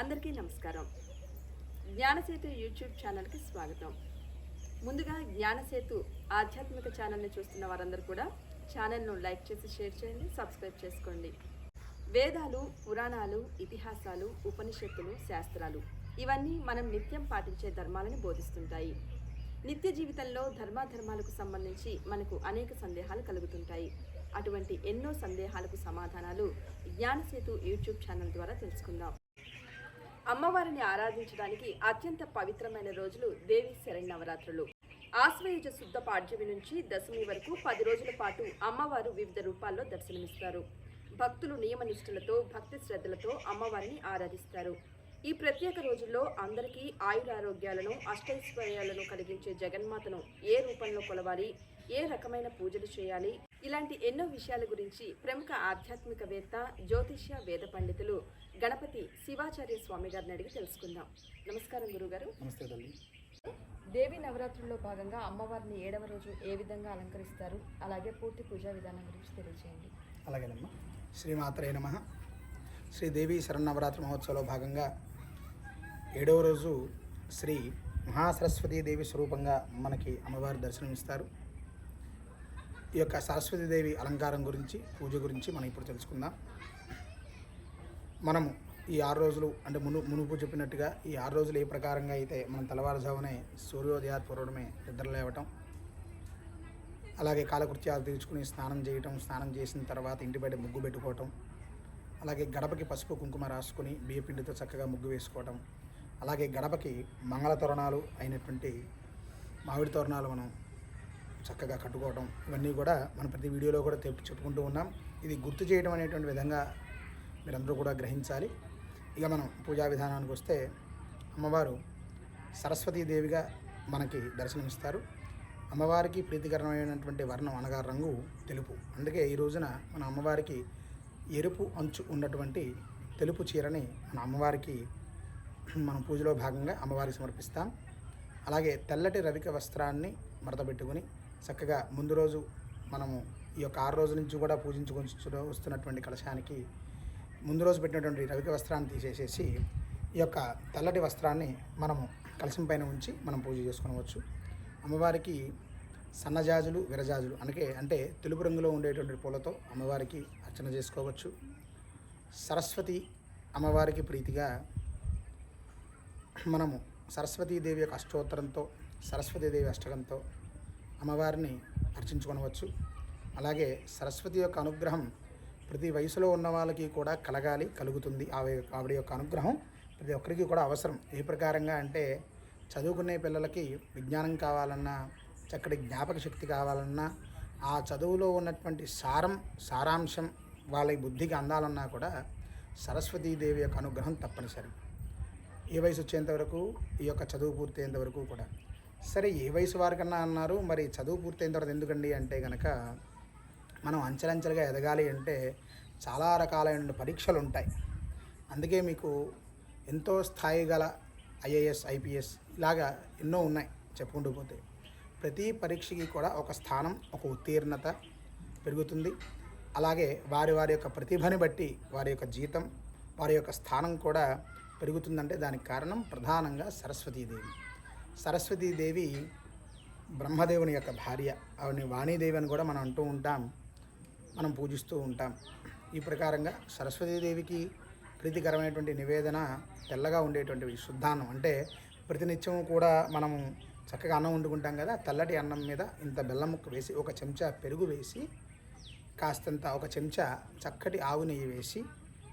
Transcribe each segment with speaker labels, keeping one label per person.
Speaker 1: అందరికీ నమస్కారం. జ్ఞానసేతు యూట్యూబ్ ఛానల్కి స్వాగతం. ముందుగా జ్ఞానసేతు ఆధ్యాత్మిక ఛానల్ని చూస్తున్న వారందరూ కూడా ఛానల్ను లైక్ చేసి షేర్ చేయండి సబ్స్క్రైబ్ చేసుకోండి. వేదాలు పురాణాలు ఇతిహాసాలు ఉపనిషత్తులు శాస్త్రాలు ఇవన్నీ మనం నిత్యం పాటించే ధర్మాలను బోధిస్తుంటాయి. నిత్య జీవితంలో ధర్మాధర్మాలకు సంబంధించి మనకు అనేక సందేహాలు కలుగుతుంటాయి. అటువంటి ఎన్నో సందేహాలకు సమాధానాలు జ్ఞానసేతు యూట్యూబ్ ఛానల్ ద్వారా తెలుసుకుందాం. అమ్మవారిని ఆరాధించడానికి అత్యంత పవిత్రమైన రోజులు దేవి శరణవరాత్రులు ఆశ్వయుజ శుద్ధ పాడ్యమి నుంచి దశమి వరకు పది రోజుల పాటు అమ్మవారు వివిధ రూపాల్లో దర్శనమిస్తారు. భక్తులు నియమనిష్ఠులతో భక్తి శ్రద్ధలతో అమ్మవారిని ఆరాధిస్తారు. ఈ ప్రత్యేక రోజుల్లో అందరికీ ఆయురారోగ్యాలను అష్టైశ్వర్యాలను కలిగించే జగన్మాతను ఏ రూపంలో కొలవాలి ఏ రకమైన పూజలు చేయాలి ఇలాంటి ఎన్నో విషయాల గురించి ప్రముఖ ఆధ్యాత్మికవేత్త జ్యోతిష్య వేద పండితులు గణపతి శివాచార్య స్వామి గారిని అడిగి తెలుసుకుందాం. నమస్కారం గురుగారు.
Speaker 2: నమస్తే తల్లి.
Speaker 1: దేవి నవరాత్రుల్లో భాగంగా అమ్మవారిని ఏడవ రోజు ఏ విధంగా అలంకరిస్తారు? అలాగే పూర్తి పూజా విధానం గురించి తెలియజేయండి
Speaker 2: అలాగేనమ్మా. శ్రీమాత్రే నమ. శ్రీదేవి శరన్నవరాత్రి మహోత్సవంలో భాగంగా ఏడవ రోజు శ్రీ మహాసరస్వతీ దేవి స్వరూపంగా మనకి అమ్మవారు దర్శనమిస్తారు. ఈ యొక్క సరస్వతీదేవి అలంకారం గురించి పూజ గురించి మనం ఇప్పుడు తెలుసుకుందాం. మనము ఈ ఆరు రోజులు అంటే మును మునుపు చెప్పినట్టుగా ఈ ఆరు రోజులు ఏ ప్రకారంగా అయితే మనం తెల్లవారుజామునే సూర్యోదయాత్ పూర్వమే నిద్రలేవటం అలాగే కాలకృత్యాలు తీర్చుకుని స్నానం చేయటం స్నానం చేసిన తర్వాత ఇంటి బయట ముగ్గు పెట్టుకోవటం అలాగే గడపకి పసుపు కుంకుమ రాసుకుని బియ్యపిండితో చక్కగా ముగ్గు వేసుకోవటం అలాగే గడపకి మంగళ తోరణాలు అయినటువంటి మామిడి తోరణాలు మనం చక్కగా కట్టుకోవటం ఇవన్నీ కూడా మనం ప్రతి వీడియోలో కూడా తెప్పి చెప్పుకుంటూ ఉన్నాం. ఇది గుర్తు చేయడం అనేటువంటి విధంగా మీరందరూ కూడా గ్రహించాలి. ఇక మనం పూజా విధానానికి వస్తే అమ్మవారు సరస్వతీదేవిగా మనకి దర్శనమిస్తారు. అమ్మవారికి ప్రీతికరమైనటువంటి వర్ణం అనగా రంగు తెలుపు. అందుకే ఈ రోజున మన అమ్మవారికి ఎరుపు అంచు ఉన్నటువంటి తెలుపు చీరని మన అమ్మవారికి మనం పూజలో భాగంగా అమ్మవారికి సమర్పిస్తాం. అలాగే తెల్లటి రవిక వస్త్రాన్ని మడతపెట్టుకుని చక్కగా ముందు రోజు మనము ఈ యొక్క ఆరు రోజుల నుంచి కూడా పూజించుకొని వస్తున్నటువంటి కలశానికి ముందు రోజు పెట్టినటువంటి రవిక వస్త్రాన్ని తీసేసేసి ఈ యొక్క తెల్లటి వస్త్రాన్ని మనము కలశం పైన ఉంచి మనం పూజ చేసుకోవచ్చు అమ్మవారికి సన్నజాజులు విరజాజులు అందుకే అంటే తెలుపు రంగులో ఉండేటువంటి పూలతో అమ్మవారికి అర్చన చేసుకోవచ్చు. సరస్వతి అమ్మవారికి ప్రీతిగా మనము సరస్వతీదేవి యొక్క అష్టోత్తరంతో సరస్వతీదేవి అష్టకంతో అమ్మవారిని అర్చించుకొనవచ్చు. అలాగే సరస్వతి యొక్క అనుగ్రహం ప్రతి వయసులో ఉన్న వాళ్ళకి కూడా కలగాలి కలుగుతుంది. ఆవిడ ఆవిడ యొక్క అనుగ్రహం ప్రతి ఒక్కరికి కూడా అవసరం. ఏ ప్రకారంగా అంటే చదువుకునే పిల్లలకి విజ్ఞానం కావాలన్నా చక్కటి జ్ఞాపక శక్తి కావాలన్నా ఆ చదువులో ఉన్నటువంటి సారం సారాంశం వాళ్ళ బుద్ధికి అందాలన్నా కూడా సరస్వతీదేవి యొక్క అనుగ్రహం తప్పనిసరి. ఏ వయసు వచ్చేంత వరకు ఈ యొక్క చదువు పూర్తయ్యేంత వరకు కూడా. సరే ఏ వయసు వారికన్నా అన్నారు మరి చదువు పూర్తయిన తర్వాత ఎందుకండి అంటే కనుక మనం అంచెలంచెలుగా ఎదగాలి అంటే చాలా రకాలైన పరీక్షలు ఉంటాయి అందుకే మీకు ఎంతో స్థాయి గల ఐఏఎస్ ఐపీఎస్ ఇలాగా ఎన్నో ఉన్నాయి చెప్పుకుంటూ పోతే. ప్రతి పరీక్షకి కూడా ఒక స్థానం ఒక ఉత్తీర్ణత పెరుగుతుంది. అలాగే వారి వారి యొక్క ప్రతిభని బట్టి వారి యొక్క జీతం వారి యొక్క స్థానం కూడా పెరుగుతుందంటే దానికి కారణం ప్రధానంగా సరస్వతీదేవి. సరస్వతీదేవి బ్రహ్మదేవుని యొక్క భార్య. ఆవిడని వాణీదేవి అని కూడా మనం అంటూ ఉంటాం. మనం పూజిస్తూ ఉంటాం. ఈ ప్రకారంగా సరస్వతీదేవికి ప్రీతికరమైనటువంటి నివేదన తెల్లగా ఉండేటువంటి శుద్ధాన్నం అంటే ప్రతినిత్యం కూడా మనము చక్కగా అన్నం వండుకుంటాం కదా తెల్లటి అన్నం మీద ఇంత బెల్లం ముక్క వేసి ఒక చెంచా పెరుగు వేసి కాస్తంత ఒక చెంచా చక్కటి ఆవు నెయ్యి వేసి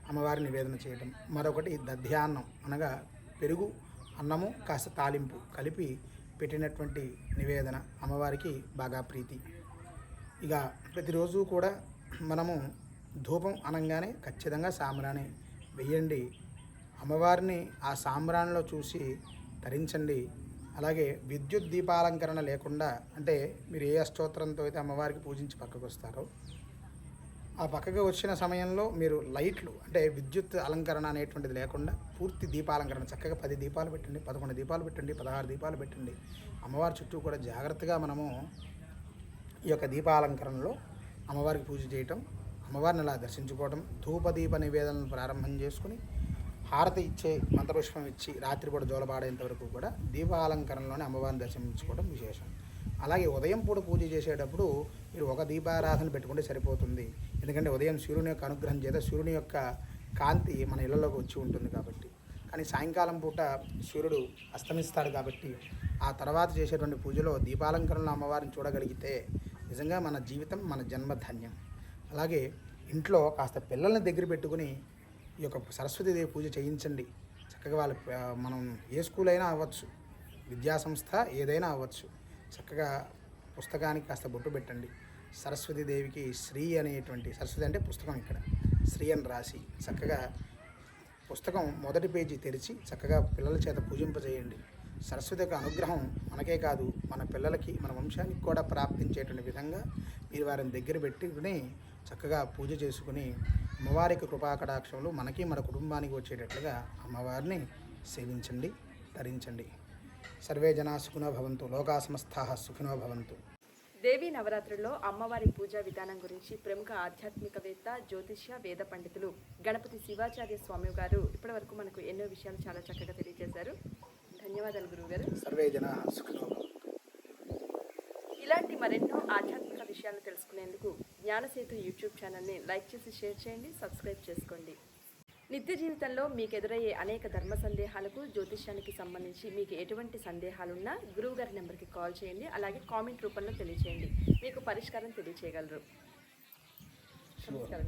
Speaker 2: అమ్మవారి నివేదన చేయడం మరొకటి దధ్యాన్నం అనగా పెరుగు అన్నము కాస్త తాలింపు కలిపి పెట్టినటువంటి నివేదన అమ్మవారికి బాగా ప్రీతి. ఇక ప్రతిరోజు కూడా మనము ధూపం అనగానే ఖచ్చితంగా సాంబ్రాణి వెయ్యండి. అమ్మవారిని ఆ సాంబ్రాణిలో చూసి ధరించండి. అలాగే విద్యుత్ దీపాలంకరణ లేకుండా అంటే మీరు ఏ అష్టోత్తరంతో అయితే అమ్మవారికి పూజించి పక్కకు వస్తారో ఆ పక్కగా వచ్చిన సమయంలో మీరు లైట్లు అంటే విద్యుత్ అలంకరణ అనేటువంటిది లేకుండా పూర్తి దీపాలంకరణ చక్కగా పది దీపాలు పెట్టండి పదకొండు దీపాలు పెట్టండి పదహారు దీపాలు పెట్టండి. అమ్మవారి చుట్టూ కూడా జాగ్రత్తగా మనము ఈ యొక్క దీపాలంకరణలో అమ్మవారికి పూజ చేయటం అమ్మవారిని అలా దర్శించుకోవటం ధూపదీప నివేదనలు ప్రారంభం చేసుకుని హారతి ఇచ్చే మంత్రపుష్పం ఇచ్చి రాత్రిపూట జోలబాడేంత వరకు కూడా దీపాలంకరణలోనే అమ్మవారిని దర్శించుకోవడం విశేషం. అలాగే ఉదయం పూట పూజ చేసేటప్పుడు మీరు ఒక దీపారాధన పెట్టుకుంటే సరిపోతుంది. ఎందుకంటే ఉదయం సూర్యుని యొక్క అనుగ్రహం చేత సూర్యుని యొక్క కాంతి మన ఇళ్ళలోకి వచ్చి ఉంటుంది కాబట్టి. కానీ సాయంకాలం పూట సూర్యుడు అస్తమిస్తాడు కాబట్టి ఆ తర్వాత చేసేటువంటి పూజలో దీపాలంకరణలో అమ్మవారిని చూడగలిగితే నిజంగా మన జీవితం మన జన్మ ధన్యం. అలాగే ఇంట్లో కాస్త పిల్లల్ని దగ్గర పెట్టుకుని ఈ యొక్క సరస్వతీదేవి పూజ చేయించండి. చక్కగా వాళ్ళ మనం ఏ స్కూల్ అయినా అవ్వచ్చు విద్యాసంస్థ ఏదైనా అవ్వచ్చు. చక్కగా పుస్తకానికి కాస్త బొట్టు పెట్టండి. సరస్వతీదేవికి శ్రీ అనేటువంటి సరస్వతి అంటే పుస్తకం ఇక్కడ. శ్రీ అని రాసి చక్కగా పుస్తకం మొదటి పేజీ తెరిచి చక్కగా పిల్లల చేత పూజింపజేయండి. సరస్వతి యొక్క అనుగ్రహం మనకే కాదు మన పిల్లలకి మన వంశానికి కూడా ప్రాప్తించేటువంటి విధంగా మీరు వారిని దగ్గర పెట్టుకుని చక్కగా పూజ చేసుకుని అమ్మవారికి కృపాకటాక్షములు మనకి మన కుటుంబానికి వచ్చేటట్లుగా అమ్మవారిని సేవించండి ధరించండి. సర్వే జనా సుఖినో భవంతు లోకా సమస్తా సుఖినో భవంతు.
Speaker 1: దేవీ నవరాత్రుల్లో అమ్మవారి పూజా విధానం గురించి ప్రముఖ ఆధ్యాత్మికవేత్త జ్యోతిష్య వేద పండితులు గణపతి శివాచార్య స్వామి గారు ఇప్పటివరకు మనకు ఎన్నో విషయాలు చాలా చక్కగా తెలియజేశారు. ధన్యవాదాలు గురువుగారు.
Speaker 2: సుఖినో భవంతు.
Speaker 1: ఇలాంటి మరెన్నో ఆధ్యాత్మిక విషయాలను తెలుసుకునేందుకు జ్ఞానసేతు యూట్యూబ్ ఛానల్ని లైక్ చేసి షేర్ చేయండి సబ్స్క్రైబ్ చేసుకోండి. నిత్య జీవితంలో మీకు ఎదురయ్యే అనేక ధర్మ సందేహాలకు జ్యోతిష్యానికి సంబంధించి మీకు ఎటువంటి సందేహాలున్నా గురువు గారి నెంబర్కి కాల్ చేయండి. అలాగే కామెంట్ రూపంలో తెలియచేయండి. మీకు పరిష్కారం తెలియచేయగలరు. నమస్కారం.